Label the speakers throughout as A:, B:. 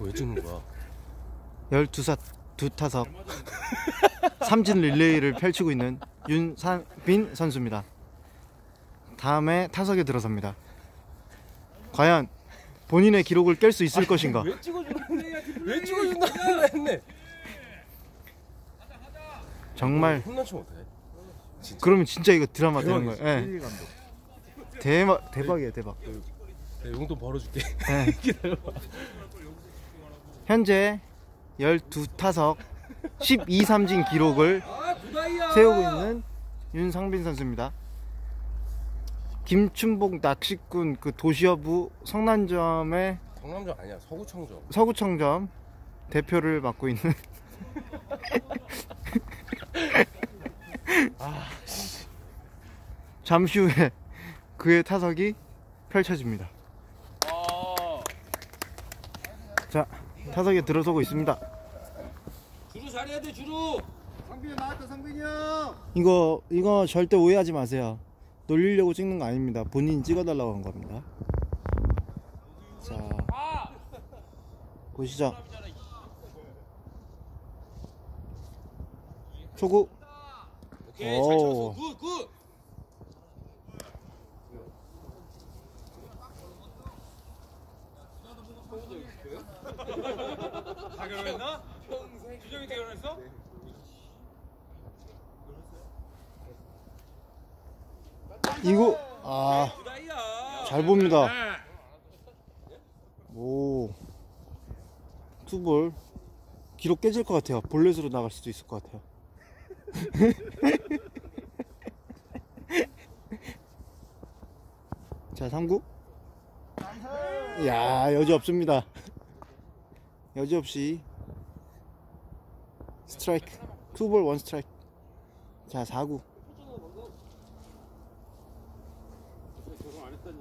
A: 왜 찍는 거야?
B: 12사 두 타석 삼진 릴레이를 펼치고 있는 윤상빈 선수입니다. 다음에 타석에 들어섭니다. 과연 본인의 기록을 깰 수 있을 것인가?
A: 왜 찍어준다? 왜 찍어준다? 했네.
B: 정말
A: 혼나치면 어떡해?
B: 그러면 진짜 이거 드라마 되는 거예요.
C: 감독.
B: 대박 대박이에요 대박.
A: 내가 용돈 벌어줄게.
B: 예.
A: 기다려봐.
B: 현재 12타석 12삼진 기록을 세우고 있는 윤상빈 선수입니다. 김춘복 낚시꾼 그 도시어부 성난점의
A: 성남점 아니야 서구청점.
B: 서구청점 대표를 맡고 있는 잠시 후에 그의 타석이 펼쳐집니다. 자, 타석에 들어서고 있습니다.
A: 주루 잘해야 돼 주루.
C: 상빈이 나왔다 상빈이 형.
B: 이거 이거 절대 오해하지 마세요. 놀리려고 찍는 거 아닙니다. 본인 찍어달라고 한 겁니다. 자, 보시죠. 초구.
A: 오케이
B: 오.
A: 잘 쳤어. 굿 굿.
D: 다 결혼했나? 평생 때 결혼했어?
B: 이거 아. 잘 봅니다. 오. 투볼. 기록 깨질 것 같아요. 볼넷으로 나갈 수도 있을 것 같아요. 자, 3구. 야, 여지 없습니다. 여지 없이 스트라이크. 투볼 원 스트라이크. 자, 4구.
D: 결혼 안 했다니.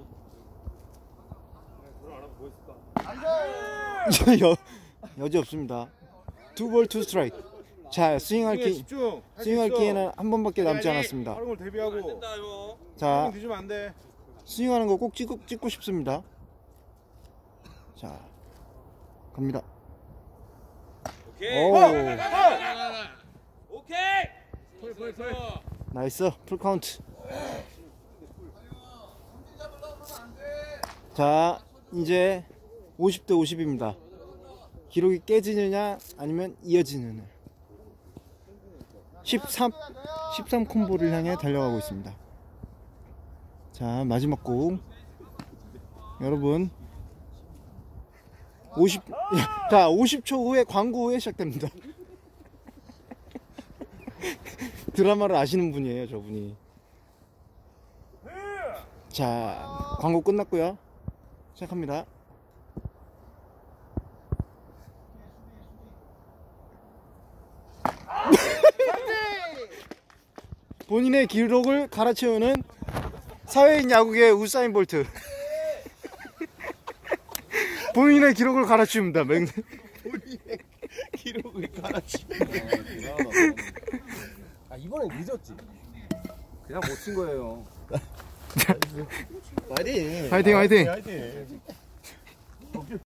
D: 결혼 안 하고 뭐 했을까?
B: 여, 여지 없습니다. 투볼 투 스트라이크. 자, 스윙할 기 스윙할. 기회는 한 번밖에 남지. 않았습니다. 자. 스윙하는 거 꼭 찍고, 찍고 싶습니다. 자, 갑니다.
D: 오케이.
B: 오,
D: 오케이.
C: 펄펄펄.
B: 나이스 풀 카운트. 자, 이제 50대 50입니다. 기록이 깨지느냐 아니면 이어지느냐. 13 13 콤보를 향해 달려가고 있습니다. 자, 마지막 공. 여러분 50 자, 50초 후에 광고 후에 시작됩니다. 드라마를 아시는 분이에요, 저분이. 자, 광고 끝났고요. 시작합니다. 본인의 기록을 갈아치우는 사회인 야구계 우사인 볼트. 본인의 기록을 갈아치웁니다. 맹...
A: 기록을 갈아치. 아 이번엔 늦었지.
C: 그냥 못 친 거예요.
A: 파이팅.
B: 화이팅, 화이팅.
C: 화이팅.